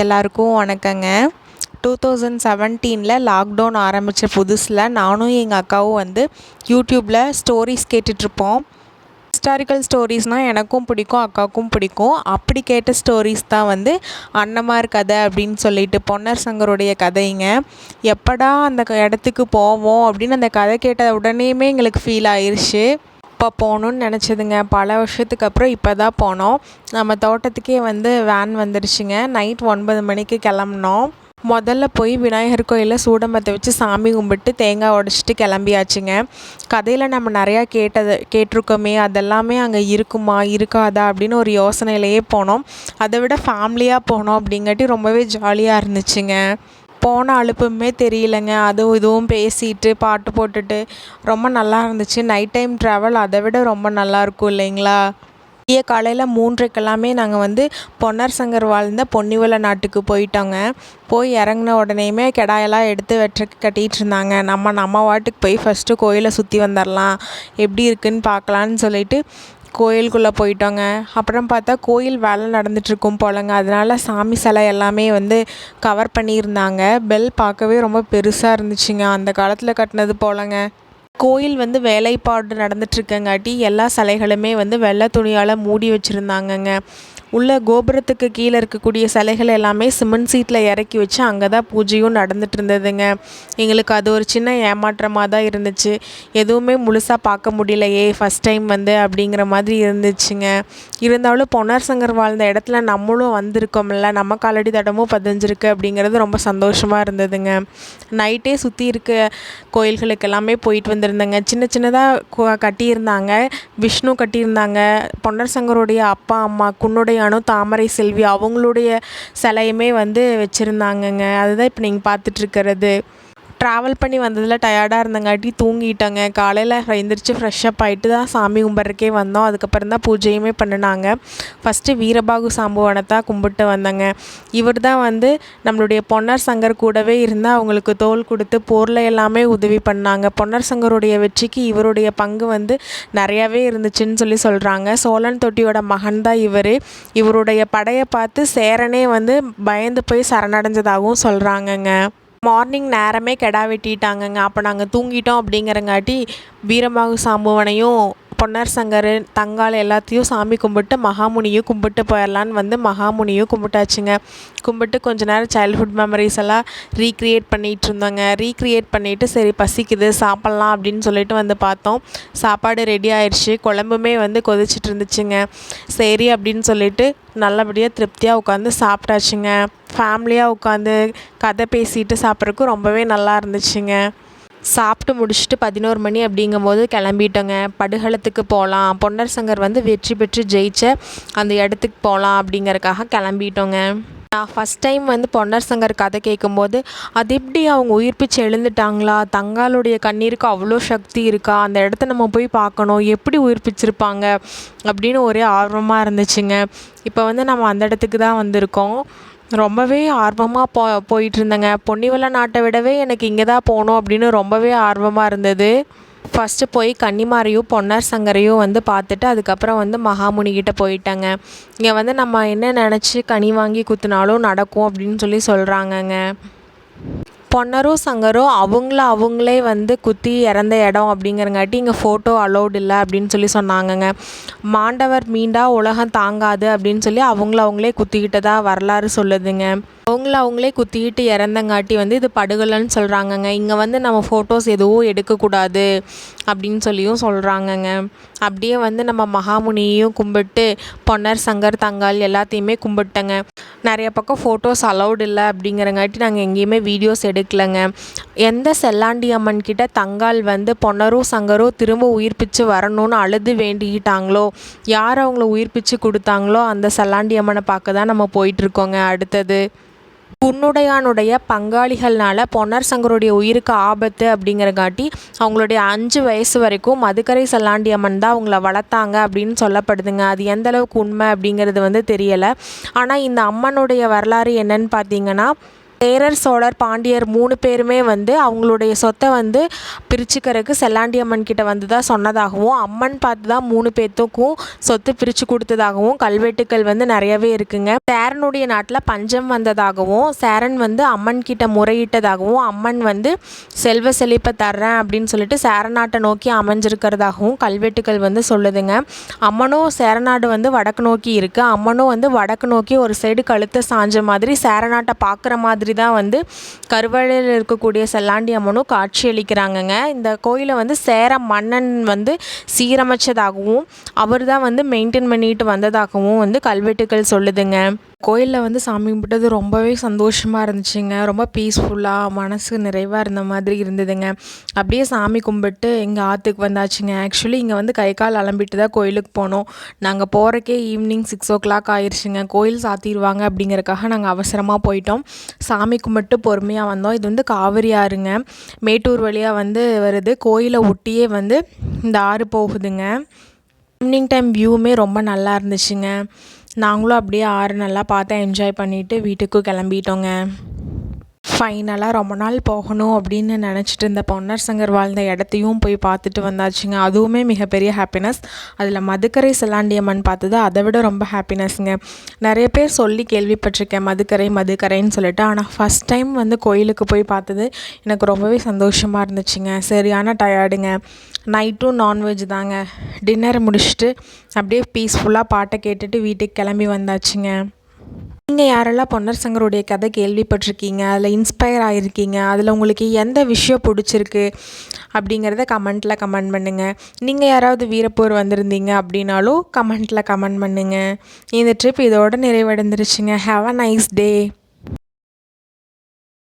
எல்லாருக்கும் வணக்கங்க. Two thousand செவன்டீனில் lockdown ஆரம்பித்த புதுசில் நானும் எங்கள் அக்காவும் வந்து யூடியூப்பில் ஸ்டோரிஸ் கேட்டுட்ருப்போம். ஹிஸ்டாரிக்கல் ஸ்டோரிஸ்னால் எனக்கும் பிடிக்கும் அக்காவுக்கும் பிடிக்கும். அப்படி கேட்ட ஸ்டோரிஸ் தான் வந்து அன்னமார் கதை அப்படின்னு சொல்லிட்டு பொன்னர் சங்கருடைய கதைங்க. எப்படா அந்த இடத்துக்கு போவோம் அப்படின்னு அந்த கதை கேட்ட உடனேயுமே எங்களுக்கு ஃபீல் ஆயிடுச்சு அப்போ போகணுன்னு நினச்சதுங்க. பல வருஷத்துக்கு அப்புறம் இப்போ தான் போனோம். நம்ம தோட்டத்துக்கே வந்து வேன் வந்துருச்சுங்க. நைட் ஒன்பது மணிக்கு கிளம்புனோம். முதல்ல போய் விநாயகர் கோயிலில் சூடமத்தை வச்சு சாமி கும்பிட்டு தேங்காய் உடச்சிட்டு கிளம்பியாச்சுங்க. கதையில் நம்ம நிறையா கேட்டது கேட்டிருக்கோமே. அதெல்லாமே அங்கே இருக்குமா இருக்காதா அப்படின்னு ஒரு யோசனையிலேயே போனோம். அதை விட ஃபேமிலியாக போனோம் அப்படிங்காட்டி ரொம்பவே ஜாலியாக இருந்துச்சுங்க. போன அலுப்புமே தெரியலங்க. அதுவும் இதுவும் பேசிட்டு பாட்டு போட்டுட்டு ரொம்ப நல்லா இருந்துச்சு. நைட் டைம் ட்ராவல் அதை விட ரொம்ப நல்லாயிருக்கும் இல்லைங்களா? விடிய காலையில் மூன்றைக்கெல்லாமே நாங்கள் வந்து பொன்னர் சங்கர் வாழ்ந்த பொன்னிவள நாட்டுக்கு போயிட்டோங்க. போய் இறங்குன உடனேயுமே கிடாயெல்லாம் எடுத்து வெட்ட கட்டிகிட்டு இருந்தாங்க. நம்ம நம்ம வாட்டுக்கு போய் ஃபஸ்ட்டு கோயிலை சுற்றி வந்துடலாம் எப்படி இருக்குன்னு பார்க்கலான்னு சொல்லிட்டு கோயிலுக்குள்ளே போயிட்டோங்க. அப்புறம் பார்த்தா கோயில் வேலை நடந்துகிட்ருக்கும் போலங்க. அதனால் சாமி சிலை எல்லாமே வந்து கவர் பண்ணியிருந்தாங்க. பெல் பார்க்கவே ரொம்ப பெருசாக இருந்துச்சுங்க. அந்த காலத்தில் கட்டினது போலங்க. கோயில் வந்து வேலைப்பாடு நடந்துட்டுருக்கங்காட்டி எல்லா சிலைகளுமே வந்து வெள்ளை துணியால் மூடி வச்சுருந்தாங்கங்க. உள்ள கோபுரத்துக்கு கீழே இருக்கக்கூடிய சிலைகள் எல்லாமே சிமெண்ட் சீட்டில் இறக்கி வச்சு அங்கே தான் பூஜையும் நடந்துட்டு இருந்ததுங்க எங்களுக்கு அது ஒரு சின்ன ஏமாற்றமாக தான் இருந்துச்சு. எதுவுமே முழுசாக பார்க்க முடியலையே ஃபஸ்ட் டைம் வந்து அப்படிங்கிற மாதிரி இருந்துச்சுங்க. இருந்தாலும் பொன்னார் சங்கர் வாழ்ந்த இடத்துல நம்மளும் வந்திருக்கோம்ல நம்ம காலடி தடமும் பதிஞ்சிருக்கு அப்படிங்கிறது ரொம்ப சந்தோஷமாக இருந்ததுங்க. நைட்டே சுற்றி இருக்க கோயில்களுக்கு எல்லாமே போயிட்டு வந்திருந்தேங்க சின்ன சின்னதாக கட்டியிருந்தாங்க. விஷ்ணு கட்டியிருந்தாங்க. பொன்னர் சங்கருடைய அப்பா அம்மா குன்னுடைய அணு தாமரை செல்வி அவங்களுடைய சிலையுமே வந்து வச்சுருந்தாங்கங்க. அதுதான் இப்போ நீங்கள் பார்த்துட்ருக்கிறது ட்ராவல் பண்ணி வந்ததில் டயர்டாக இருந்தங்காட்டி தூங்கிட்டேங்க. காலையில் எழுந்திரிச்சு ஃப்ரெஷ்ஷப் ஆகிட்டு தான் சாமி கும்பிட்றக்கே வந்தோம். அதுக்கப்புறம் தான் பூஜையுமே பண்ணினாங்க. ஃபஸ்ட்டு வீரபாகு சாம்புவனத்தை கும்பிட்டு வந்தேங்க. இவர் தான் வந்து நம்மளுடைய பொன்னர் சங்கர் கூடவே இருந்தால் அவங்களுக்கு தோல் கொடுத்து போரில் எல்லாமே உதவி பண்ணாங்க. பொன்னர் சங்கருடைய வெற்றிக்கு இவருடைய பங்கு வந்து நிறையாவே இருந்துச்சுன்னு சொல்லி சொல்கிறாங்க சோழன் தொட்டியோட மகன் தான் இவர். இவருடைய படையை பார்த்து சேரனே வந்து பயந்து போய் சரணடைஞ்சதாகவும் சொல்கிறாங்கங்க மார்னிங் நேரமே கிடா வெட்டிட்டாங்கங்க. அப்போ நாங்கள் தூங்கிட்டோம் அப்படிங்கிறங்காட்டி வீரபாகு சாம்புவனையும் பொன்னர் சங்கர் தங்கால் எல்லாத்தையும் சாமி கும்பிட்டு மகாமுனியும் கும்பிட்டு போயிடலான்னு வந்து மகாமுனியும் கும்பிட்டாச்சுங்க. கும்பிட்டு கொஞ்ச நேரம் சைல்ட்ஹுட் மெமரிஸ் எல்லாம் ரீக்ரியேட் பண்ணிகிட்டு இருந்தோங்க. ரீக்ரியேட் பண்ணிவிட்டு சரி பசிக்குது சாப்பிட்லாம் அப்படின்னு சொல்லிட்டு வந்து பார்த்தோம். சாப்பாடு ரெடி ஆயிடுச்சு குழம்புமே வந்து கொதிச்சிட்டு இருந்துச்சுங்க. சரி அப்படின்னு சொல்லிட்டு நல்லபடியாக திருப்தியாக உட்காந்து சாப்பிட்டாச்சுங்க. ஃபேமிலியாக உட்காந்து கதை பேசிட்டு சாப்பிட்றதுக்கு ரொம்பவே நல்லா இருந்துச்சுங்க. சாப்பிட்டு முடிச்சுட்டு பதினோரு மணி அப்படிங்கும்போது கிளம்பிட்டோங்க. படுகளத்துக்கு போகலாம் பொன்னர் சங்கர் வந்து வெற்றி பெற்று ஜெயிச்ச அந்த இடத்துக்கு போகலாம் அப்படிங்கறக்காக கிளம்பிட்டோங்க. நான் ஃபஸ்ட் டைம் வந்து பொன்னர் சங்கர் கதை கேட்கும்போது அது எப்படி அவங்க உயிர்ப்பிச்சு எழுந்துட்டாங்களா? தங்காளுடைய கண்ணீருக்கு அவ்வளோ சக்தி இருக்கா? அந்த இடத்த நம்ம போய் பார்க்கணும். எப்படி உயிர்ப்பிச்சிருப்பாங்க அப்படின்னு ஒரே ஆர்வமாக இருந்துச்சுங்க. இப்போ வந்து நம்ம அந்த இடத்துக்கு தான் வந்திருக்கோம். ரொம்பவே ஆர்வமாக போ போயிட்டுருந்தேங்க. பொன்னிவள நாட்டை விடவே எனக்கு இங்கே தான் போகணும் அப்படின்னு ரொம்பவே ஆர்வமாக இருந்தது. ஃபஸ்ட்டு போய் கன்னிமாரையும் பொன்னர் சங்கரையும் வந்து பார்த்துட்டு அதுக்கப்புறம் வந்து மகாமுனிகிட்ட போயிட்டேங்க. இங்கே வந்து நம்ம என்ன நினச்சி கனி வாங்கி குத்துனாலும் நடக்கும் அப்படின்னு சொல்லி சொல்கிறாங்கங்க பொன்னரும் சங்கரும் அவங்கள அவங்களே வந்து குத்தி இறந்த இடம் அப்படிங்கிறங்காட்டி இங்கே ஃபோட்டோ அலோடு இல்லை அப்படின்னு சொல்லி சொன்னாங்கங்க. மாண்டவர் மீண்டா உலகம் தாங்காது அப்படின்னு சொல்லி அவங்கள அவங்களே குத்திக்கிட்டதா வரலாறு சொல்லுதுங்க. அவங்கள அவங்களே குத்திக்கிட்டு இறந்தங்காட்டி வந்து இது படுகொலைன்னு சொல்கிறாங்கங்க இங்கே வந்து நம்ம ஃபோட்டோஸ் எதுவும் எடுக்கக்கூடாது அப்படின்னு சொல்லியும் சொல்கிறாங்கங்க அப்படியே வந்து நம்ம மகாமுனியையும் கும்பிட்டு பொன்னர் சங்கர் தங்கால் எல்லாத்தையுமே கும்பிட்டேங்க. நிறைய பக்கம் ஃபோட்டோஸ் அலௌட் இல்லை அப்படிங்கிறங்காட்டி நாங்கள் எங்கேயுமே வீடியோஸ் எடுக்கலைங்க. எந்த செல்லாண்டி அம்மன் கிட்ட தங்கால் வந்து பொன்னரும் சங்கரும் திரும்ப உயிர்ப்பிச்சு வரணும்னு அழுது வேண்டிக்கிட்டாங்களோ யார் அவங்கள உயிர்ப்பிச்சு கொடுத்தாங்களோ அந்த செல்லாண்டி அம்மனை பார்க்க தான் நம்ம போயிட்டுருக்கோங்க. அடுத்தது புன்னுடையானுடைய பங்காளிகள்னால பொன்னர் சங்கருடைய உயிருக்கு ஆபத்து அப்படிங்கிறங்காட்டி அவங்களுடைய அஞ்சு வயசு வரைக்கும் மதுக்கரை செல்லாண்டி அம்மன் தான் அவங்கள வளர்த்தாங்க அப்படின்னு சொல்லப்படுதுங்க. அது எந்த அளவுக்கு உண்மை அப்படிங்கிறது வந்து தெரியலை. ஆனால் இந்த அம்மனுடைய வரலாறு என்னன்னு பார்த்தீங்கன்னா சேரர் சோழர் பாண்டியர் மூணு பேருமே வந்து அவங்களுடைய சொத்தை வந்து பிரிச்சுக்கிறதுக்கு செல்லாண்டி அம்மன் கிட்ட வந்து தான் சொன்னதாகவும் அம்மன் பார்த்து தான் மூணு பேர்த்துக்கும் சொத்து பிரித்து கொடுத்ததாகவும் கல்வெட்டுக்கள் வந்து நிறையவே இருக்குங்க. சேரனுடைய நாட்டில் பஞ்சம் வந்ததாகவும் சேரன் வந்து அம்மன் கிட்ட முறையிட்டதாகவும் அம்மன் வந்து செல்வ செழிப்பை தர்றேன் அப்படின்னு சொல்லிட்டு சேரநாட்டை நோக்கி அமைஞ்சிருக்கிறதாகவும் கல்வெட்டுக்கள் வந்து சொல்லுதுங்க. அம்மனும் சேரநாடு வந்து வடக்கு நோக்கி இருக்குது அம்மனும் வந்து வடக்கு நோக்கி ஒரு சைடு கழுத்தை சாஞ்ச மாதிரி சேரநாட்டை பார்க்குற மாதிரி தான் வந்து கருவறையில் இருக்கக்கூடிய செல்லாண்டி அம்மனும் காட்சி அளிக்கிறாங்கங்க இந்த கோயிலை வந்து சேர மன்னன் வந்து சீரமைச்சதாகவும் அவர் தான் வந்து மெயின்டைன் பண்ணிட்டு வந்ததாகவும் வந்து கல்வெட்டுக்கள் சொல்லுதுங்க. கோயிலில் வந்து சாமி கும்பிட்டது ரொம்பவே சந்தோஷமாக இருந்துச்சுங்க. ரொம்ப பீஸ்ஃபுல்லாக மனசு நிறைவாக இருந்த மாதிரி இருந்ததுங்க. அப்படியே சாமி கும்பிட்டு எங்கள் ஆற்றுக்கு வந்தாச்சுங்க. ஆக்சுவலி இங்கே வந்து கை கால் அலம்பிட்டு தான் கோயிலுக்கு போனோம். நாங்கள் போகிறக்கே ஈவினிங் சிக்ஸ் ஓ கிளாக் ஆயிடுச்சுங்க கோயில் சாத்திடுவாங்க அப்படிங்கிறக்காக நாங்கள் அவசரமாக போயிட்டோம். சாமி கும்பிட்டு பொறுமையாக வந்தோம். இது வந்து காவிரி ஆறுங்க. மேட்டூர் வழியாக வந்து வருது. கோயிலை ஒட்டியே வந்து இந்த ஆறு போகுதுங்க. ஈவினிங் டைம் வியூவுமே ரொம்ப நல்லா இருந்துச்சுங்க. நாங்களும் அப்படியே ஆறு நல்லா பார்த்து என்ஜாய் பண்ணிவிட்டு வீட்டுக்கும் கிளம்பிட்டோங்க. ஃபைனலாக ரொம்ப நாள் போகணும் அப்படின்னு நினச்சிட்டு இருந்த பொன்னர் சங்கர் வாழ்ந்த இடத்தையும் போய் பார்த்துட்டு வந்தாச்சுங்க. அதுவுமே மிகப்பெரிய ஹாப்பினஸ் அதில் மதுக்கரை செல்லாண்டியம்மன் பார்த்தது அதை விட ரொம்ப ஹாப்பினஸ்ங்க நிறைய பேர் சொல்லி கேள்விப்பட்டிருக்கேன் மதுக்கரை மதுக்கரைன்னு சொல்லிட்டு. ஆனால் ஃபஸ்ட் டைம் வந்து கோயிலுக்கு போய் பார்த்தது எனக்கு ரொம்பவே சந்தோஷமாக இருந்துச்சுங்க. சரியான டயர்டுங்க நைட்டும் நான்வெஜ் தாங்க. டின்னர் முடிச்சுட்டு அப்படியே பீஸ்ஃபுல்லாக பாட்டை கேட்டுட்டு வீட்டுக்கு கிளம்பி வந்தாச்சுங்க. நீங்கள் யாரெல்லாம் பொன்னர் சங்கருடைய கதை கேள்விப்பட்டிருக்கீங்க அதில் இன்ஸ்பயர் ஆகிருக்கீங்க அதில் உங்களுக்கு எந்த விஷயம் பிடிச்சிருக்கு அப்படிங்கிறத கமெண்ட்டில் கமெண்ட் பண்ணுங்கள் நீங்கள் யாராவது வீரப்பூர் வந்திருந்தீங்க அப்படின்னாலும் கமெண்ட்டில் கமெண்ட் பண்ணுங்கள் இந்த ட்ரிப் இதோட நிறைவடைந்துருச்சுங்க. Have a nice day